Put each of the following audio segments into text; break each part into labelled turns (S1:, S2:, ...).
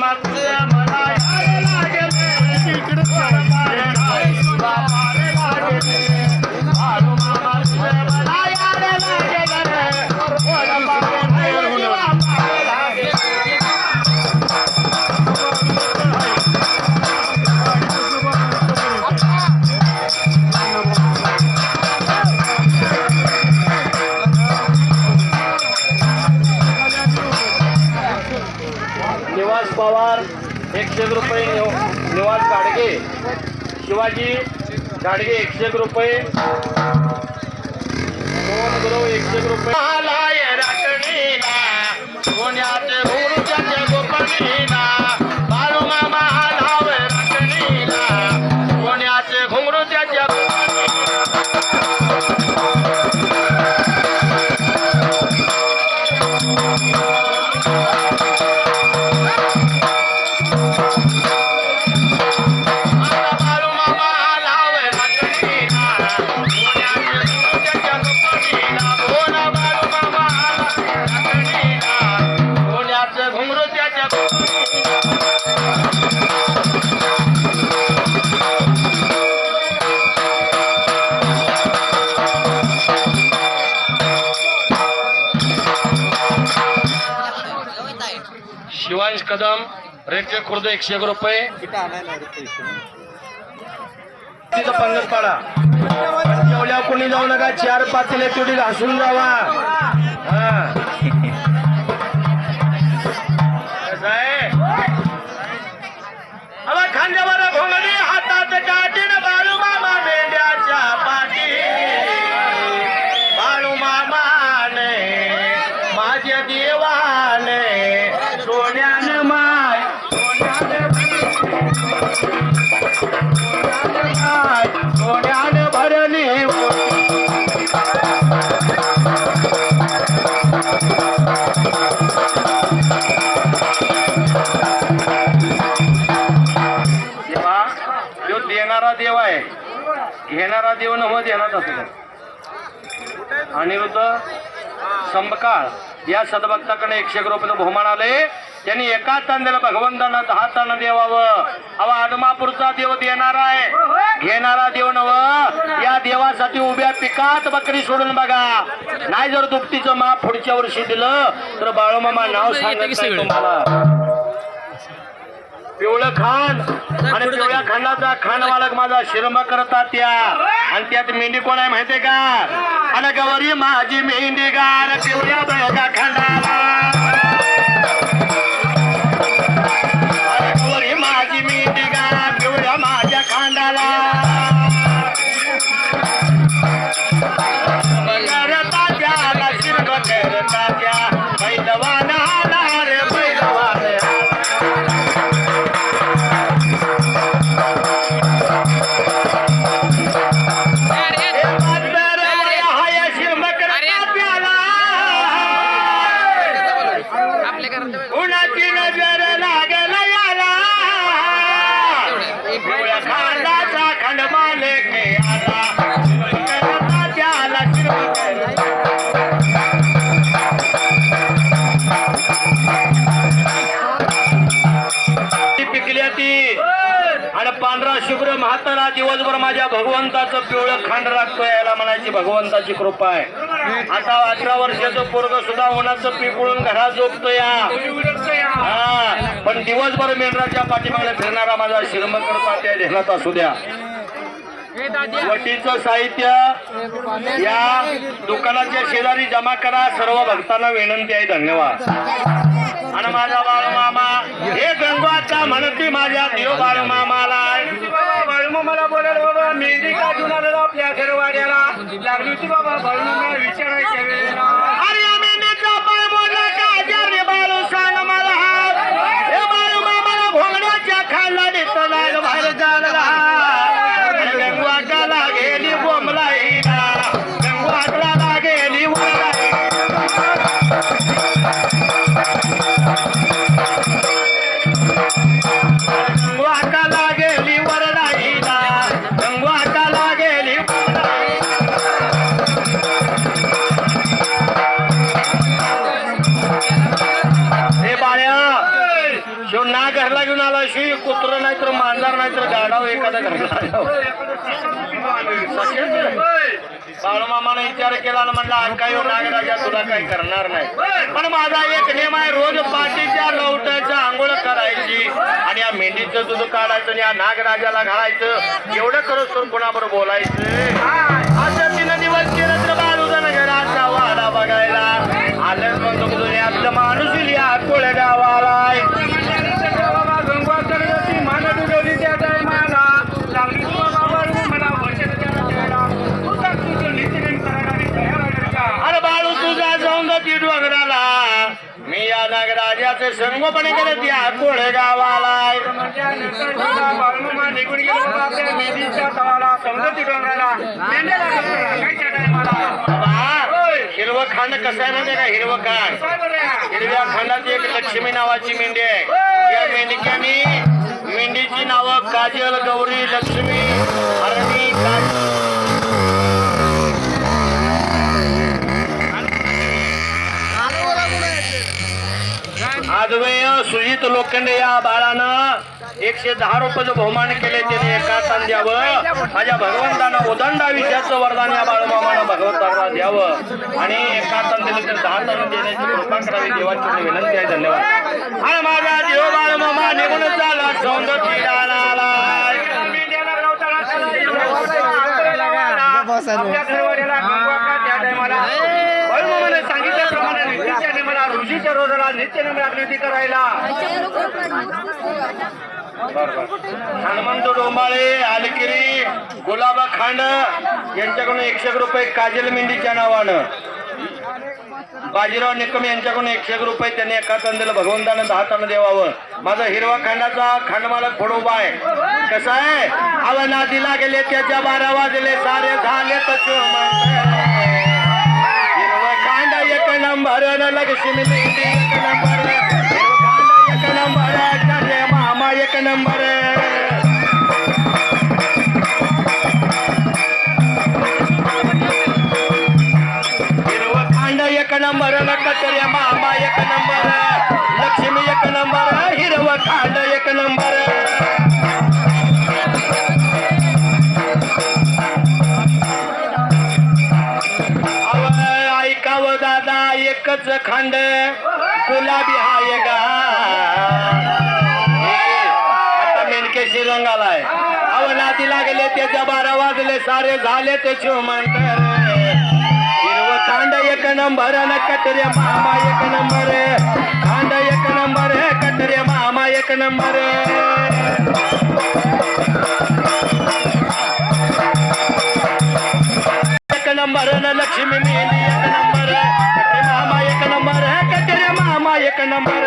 S1: मामा पवार एकशे एक रुपये निवास गाडगे. शिवाजी गाडगे एकशे एक रुपये. दोन गुरव एकशे एक रुपये. कदम रेटचे खुर्द एकशे एक रुपये. पंगत पाडा जेवल्या कोणी जाऊ नका चार पातेले तुटी घासून जावा. घेणारा देव नव देणार असतो अनिरुद्ध संबकाळ या सदभक्ताकडे एकशे एक रुपये बहुमान आले. त्यांनी एका तांद्याला भगवंतानं दहा ताना देवावं. हवा आदमापूरचा देव देणारा आहे. घेणारा देव नव. या देवासाठी उभ्या पिकात बकरी सोडून बघा. नाही जर दुपटीचं माप पुढच्या वर्षी दिलं तर बाळूमामा नाव सांगत नाही तुम्हाला. पिवळं खान. आणि पिवळ्या खांडाचा खान मालक माझा शिरंब करतात त्या. आणि त्यात मेंढी कोण आहे माहितीये का? आणि गवरी माझी मेंढी गार पिवळ्या बळगा खांडाला मला दिवसभर माझ्या भगवंताचं पिवळं खांड राखतोय याला म्हणायची भगवंताची कृपा आहे. आता अठरा वर्षाचं पोरग सुद्धा उन्हाचं पिकळून घरात झोपतो या. पण दिवसभर मेंढराच्या पाठीमागे फिरणारा माझा शिरम करता त्या ध्यानात असू द्या. वटीचं साहित्य या दुकानाच्या शेजारी जमा करा सर्व भक्तांना विनंती आहे धन्यवाद. आणि माझा बाळ मामा हे गंगाचा म्हणती माझ्या देव बाळ मामाला आलेलो आपल्या घरवाड्याला लागली होती बाबा बाळू विचारायच्या वेळेला. बाळूमामाने विचार केला आणि म्हणला काय हो नागराजा तुला काही करणार नाही. पण माझा एक नेम आहे रोज पाठीच्या लवटाच्या आंघोळ करायची आणि या मेंढीचं दूध काढायचं आणि या नागराजाला घालायचं. एवढं करत तर कोणाबरोबर बोलायचं? नागराजाचे संगोपणे केले त्या कोळगावाला हिरवं खांड कसं आहे माहिती का? हिरवं खांड हिरव्या खांडात एक लक्ष्मी नावाची मेंढी आहे. या मेंढक्यानी मेंढीची नावं काजल गौरी लक्ष्मी सुजित लोखंडे या बाळानं एकशे दहा रुपयाचं बहुमान केले त्याने एका ताण द्यावं माझ्या भगवंतानं उदंडा आयुष्याचं वरदान या बाळमामानं भगवंताला द्यावं. आणि एका ताण दिलं तर दहा ताण देण्याची कृपा करावी देवाची विनंती आहे. धन्यवाद. आणि माझा देव बाळमामा निघून झाला सौंदर्य आपल्या घरवाड्याला गंगवा का त्या टायमाला बाळूमामाने सांगितल्याप्रमाणे नित्याच्या नेमाला रोजाला नित्य नेम करायला. हनुमंत डोंबाळे आलकिरी गुलाबा खांड यांच्याकडून एकशे रुपये काजल मेंढीच्या नावानं. बाजीराव निकम यांच्याकडून एकशे रुपये त्यांनी एका तंदेला भगवंतानं दहा तन देवावं. माझा हिरवा खांडाचा खांडमालक फोडोबा आहे. कसं आहे? आला दिला गेले त्याच्या बारा वाजले सारे झाले तसे एक नंबर न लक्ष्मी मेंढी एक नंबर एकच खांड गुलाबी हाय गा आता मेनकेशी रंगालाय अव नाती लागले त्याच्या बारा वाजले सारे झाले ते शिवमंतर हिरव खांड एक नंबर न कटरे मामा एक नंबर. खांड एक नंबर कटरे मामा एक नंबर. नंबर न लक्ष्मी मेली एक नंबर मामा एक नंबर कटरे मामा एक नंबर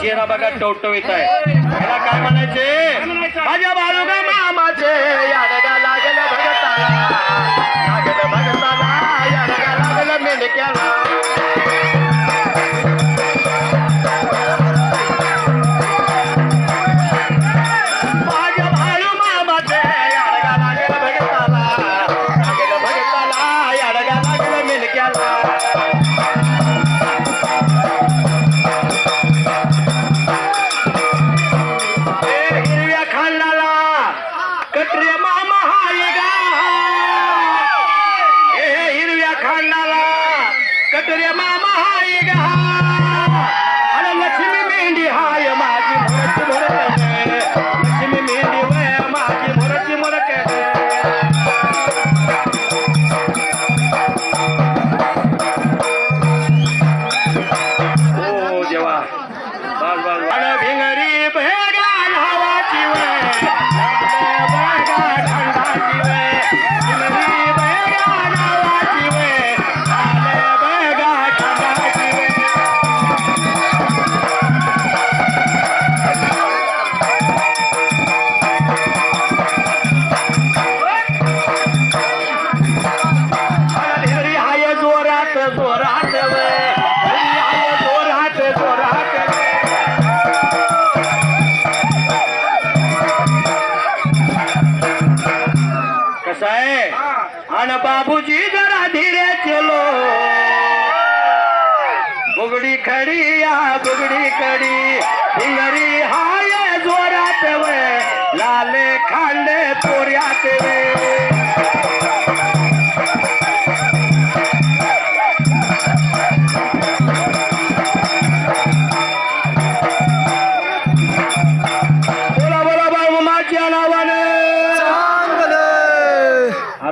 S1: चेहरा बघा टवटवीत आहे. त्याला काय म्हणायचे? माझ्या बाळूगा मामाचे. याडगा लागल भगताला. लागल भगताला याडगा लागल मेलक्याला केलो. बुगडी खडी या बुगडी खडी. हिंगरी हाय जोरात वे. लाले खांडे तोऱ्यात वे.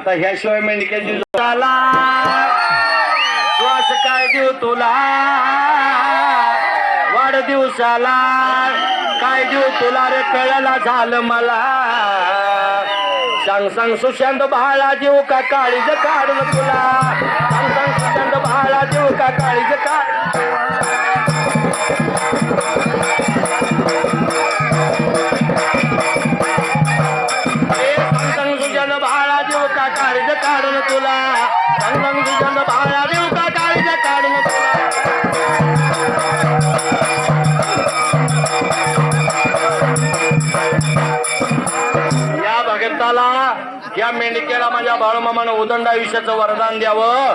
S1: आता ह्याशिवाय मेंढक्याची झाला श्वास काय देऊ तुला? वाढदिवसाला काय देऊ तुला रे? कळला झालं मला. सांग सांग सुशांत भाळा देऊ का काळीज काढून तुला? सांग सांग सुशांत भाळा देऊ का काळीज काढ आपल्या बाळमामानं उदंड आयुष्याचं वरदान द्यावं.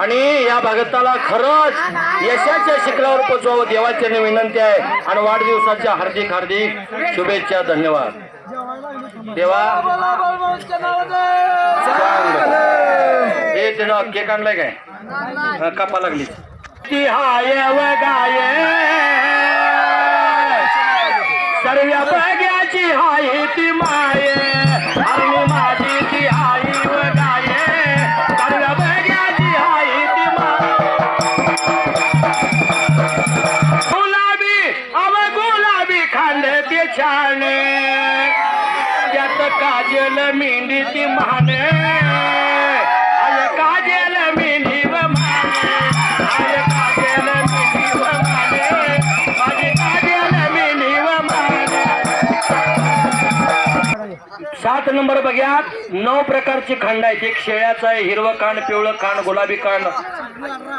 S1: आणि या भगताला खरंच यशाच्या शिखरावर पोचवावं देवाची विनंती आहे. आणि वाढदिवसाच्या हार्दिक हार्दिक शुभेच्छा धन्यवाद. देवा. हे तिनं केक आणलाय काय? कापा लागली. ती हाय व गाय सर्व बग्याची हाय ती माय. मेंढीची मेंढी मेंढी व माने. मेंढी व माने. मेंढी व माने. सात नंबर बघ्यात नऊ प्रकारची खंड आहेत. एक शेळ्याचं आहे हिरवं कांड पिवळं कांड गुलाबी कांड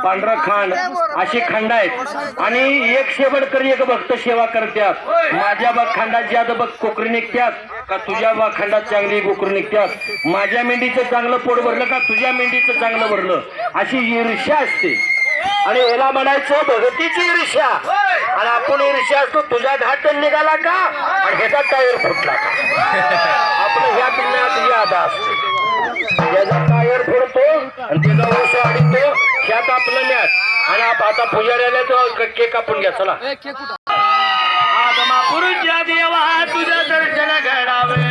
S1: पांढरं खांड अशी खंड आहेत. आणि एक शेवटकरी एक भक्त सेवा करतात माझ्या बघ खंडाची आता बघ कोकरी निघत्यात. का तुझ्या बा खंडात चांगली कोकरी निघत्यात? माझ्या मेंढीचं चांगलं पोट भरलं का तुझ्या मेंढीचं चांगलं भरलं? अशी ईर्ष्या असते. आणि याला म्हणायचं भगतीची ईर्ष्या. आणि आपण ईर्ष्या असतो तुझा घाट निघाला का? आणि ह्याचा टायर फुटला का? आपण ह्या पिल्ल्यात याद असते. त्याचा टायर फोडतो आणि त्याचा ओस अडीतो ह्यात आपलं मॅच आणि आप- आता पुजाऱ्याला तो क- केक कापून घ्या चला. आगमा पुरुषा देवा तुझं दर्शन घडावे.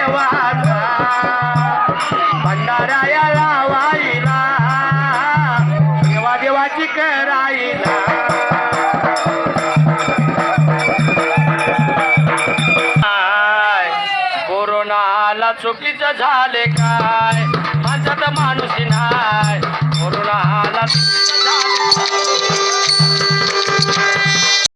S1: देवाचा. भंडाऱ्या लावाईला देवा देवाची कराईला काय कोरोना आला चुकीचं झाले काय? माझ्यात माणूस नाही. कोरोना आला